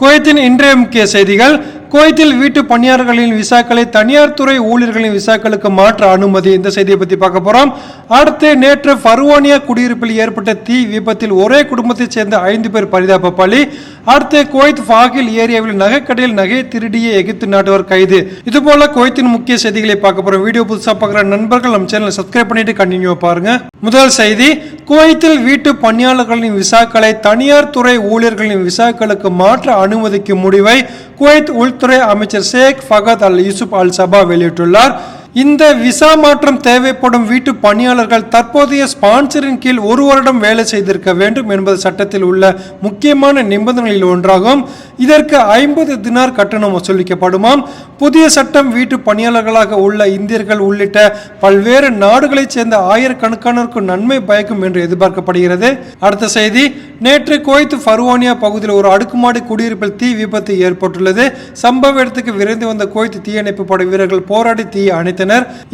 குவைத்தின் இன்றைய முக்கிய செய்திகள் குவைத்தில் வீட்டு பணியாளர்களின் விசாக்களை தனியார் துறை ஊழியர்களின் விசாக்களுக்கு மாற்ற அனுமதி. இந்த செய்தியை பற்றி பார்க்க போகிறோம் அடுத்து நேற்று பர்வானியா குடியிருப்பில் ஏற்பட்ட தீ விபத்தில் ஒரே குடும்பத்தைச் சேர்ந்த ஐந்து பேர் பரிதாப பலி. அடுத்து குவைத் ஃபாகில் ஏரியாவில் நகைக்கடையில் நகை திருடிய எகிப்து நாட்டவர் கைது. இது போல குவைத்தின் முக்கிய செய்திகளை பார்க்க போகிறோம் வீடியோ புதுசாக பார்க்குற நண்பர்கள் நம்ம சேனலை சப்ஸ்கிரைப் பண்ணிட்டு கண்டினியூ பாருங்க. முதல் செய்தி குவைத்தில் வீட்டு பணியாளர்களின் விசாக்களை தனியார் துறை ஊழியர்களின் விசாக்களுக்கு மாற்ற அனுமதிக்கும் முடிவை குவைத் உள்துறை அமைச்சர் ஷேக் ஃபகத் அல் யூசுப் அல் சபா வெளியிட்டுள்ளார். இந்த விசா மாற்றம் தேவைப்படும் வீட்டு பணியாளர்கள் தற்போதைய ஸ்பான்சரின் கீழ் ஒரு வருடம் வேலை செய்திருக்க வேண்டும் என்பது சட்டத்தில் உள்ள முக்கியமான நிபந்தனைகளில் ஒன்றாகும். இதற்கு ஐம்பது தினார் கட்டணம் வசூலிக்கப்படுமாம். புதிய சட்டம் வீட்டு பணியாளர்களாக உள்ள இந்தியர்கள் உள்ளிட்ட பல்வேறு நாடுகளைச் சேர்ந்த ஆயிரக்கணக்கானோருக்கு நன்மை பயக்கும் என்று எதிர்பார்க்கப்படுகிறது. அடுத்த செய்தி நேற்று குவைத் ஃபர்வானியா பகுதியில் ஒரு அடுக்குமாடி குடியிருப்பில் தீ விபத்து ஏற்பட்டுள்ளது. சம்பவ இடத்துக்கு விரைந்து வந்த குவைத் தீயணைப்பு படை வீரர்கள் போராடி தீயை அணைத்தனர்.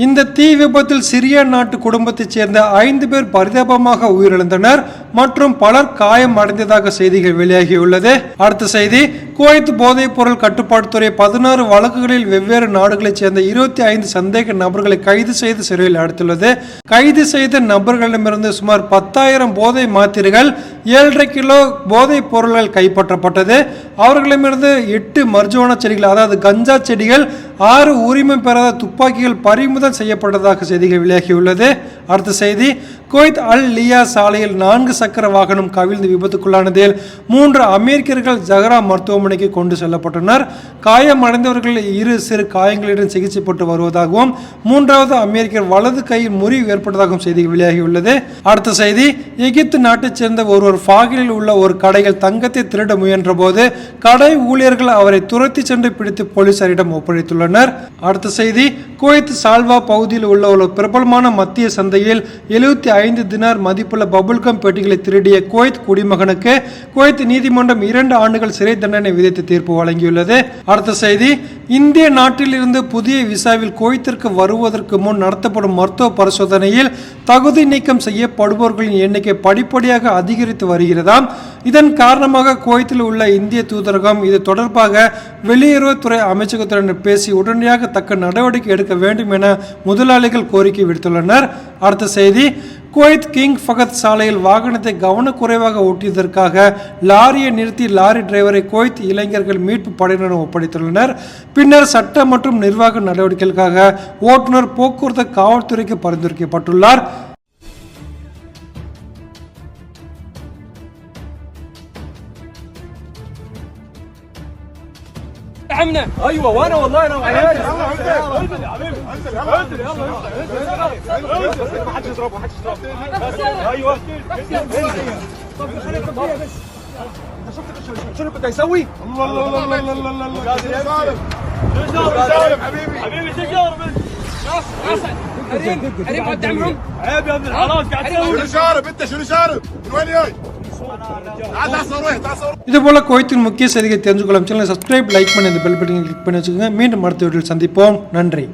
இந்த தீ விபத்தில் சிரியா நாட்டு குடும்பத்தைச் சேர்ந்த ஐந்து பேர் பரிதாபமாக உயிரிழந்தனர் மற்றும் பலர் காயம் அடைந்ததாக செய்திகள் வெளியாகியுள்ளது. அடுத்த செய்தி குவைத் போதைப் பொருள் கட்டுப்பாட்டுத்துறை பதினாறு வழக்குகளில் வெவ்வேறு நாடுகளைச் சேர்ந்த இருபத்தி ஐந்து சந்தேக நபர்களை கைது செய்து சிறையில் அடைத்துள்ளது. கைது செய்த நபர்களிடமிருந்து சுமார் பத்தாயிரம் போதை மாத்திரைகள் ஏழரை கிலோ போதைப் பொருள்கள் கைப்பற்றப்பட்டது. அவர்களிடமிருந்து எட்டு மர்ஜுவானா செடிகள் அதாவது கஞ்சா செடிகள் ஆறு உரிமம் பெறாத துப்பாக்கிகள் பறிமுதல் செய்யப்பட்டதாக செய்திகள் வெளியாகியுள்ளது அடுத்த செய்தி குவைத் அல் லியா சாலையில் நான்கு சக்கர வாகனம் கவிழ்ந்து விபத்துக்குள்ளானதில் மூன்று அமெரிக்கர்கள் ஜஹரா மருத்துவமனைக்கு கொண்டு செல்லப்பட்டனர். காயமடைந்தவர்கள் இரு சிறு காயங்களுடன் சிகிச்சைப்பட்டு வருவதாகவும் மூன்றாவது அமெரிக்கர் வலது கையில் முறிவு ஏற்பட்டதாகவும் செய்தி வெளியாகியுள்ளது. அடுத்த செய்தி எகிப்து நாட்டைச் சேர்ந்த ஒருவர் ஃபாகிலில் உள்ள ஒரு கடையில் தங்கத்தை திருட முயன்ற போது கடை ஊழியர்கள் அவரை துரத்தி சென்று பிடித்து போலீசாரிடம் ஒப்படைத்துள்ளனர். அடுத்த செய்தி குவைத் சால்வா பகுதியில் உள்ள ஒரு பிரபலமான மத்திய சந்தையில் எழுபத்தி ஐந்து தினார் மதிப்புள்ள பபுல்கம் பெட்டிகளை திருடிய குவைத் குடிமகனுக்கு குவைத் நீதிமன்றம் இரண்டு ஆண்டுகள் சிறை தண்டனை விதித்து தீர்ப்பு வழங்கியுள்ளது. அடுத்த செய்தி இந்திய நாட்டில் இருந்து புதிய விசாவில் குவைத்திற்கு வருவதற்கு முன் நடத்தப்படும் மருத்துவ பரிசோதனையில் தகுதி நீக்கம் செய்யப்படுபவர்களின் எண்ணிக்கை படிப்படியாக அதிகரித்து வருகிறதாம். இதன் காரணமாக குவைத்தில் உள்ள இந்திய தூதரகம் இது தொடர்பாக வெளியுறவுத்துறை அமைச்சகத்துடன் பேசி உடனடியாக தக்க நடவடிக்கை எடுக்க வேண்டும் என முதலாளிகள் கோரிக்கை விடுத்துள்ளனர். அடுத்த செய்தி குவைத் கிங் ஃபகத் சாலையில் வாகனத்தை கவனக்குறைவாக ஓட்டியதற்காக லாரியை நிறுத்தி லாரி டிரைவரை குவைத் இளைஞர்கள் மீட்பு படையினரும் ஒப்படைத்துள்ளனர். பின்னர் சட்ட மற்றும் நிர்வாக நடவடிக்கைகளுக்காக ஓட்டுநர் போக்குவரத்து காவல்துறைக்கு பரிந்துரைக்கப்பட்டுள்ளார். عمنا. أيوه وأنا والله أنا وعيالي. انزل يا حبيبي انزل يلا انزل يلا انزل ما حدش يضربه ما حدش يضربه أيوه. طب خليك طبيعي بس انت شفت شو اللي كنت هيسوي؟ الله الله الله الله. الله الله الله شو سالم حبيبي. حبيبي شو جارب كريم كريم قد عمرهم عيب يا ابن الحلال قاعد تسوي. شنو شارب؟ انت شنو شارب؟ من وين جاي؟ இதுபோல் குவைத்தின் முக்கிய செய்திகளை தெரிஞ்சுக்கொள்ளும் சேனலை சப்ஸ்கிரைப் லைக் பண்ணி இந்த பெல் பட்டனை கிளிக் பண்ணி வச்சுக்கோங்க. மீண்டும் அடுத்த வீட்டில் சந்திப்போம். நன்றி.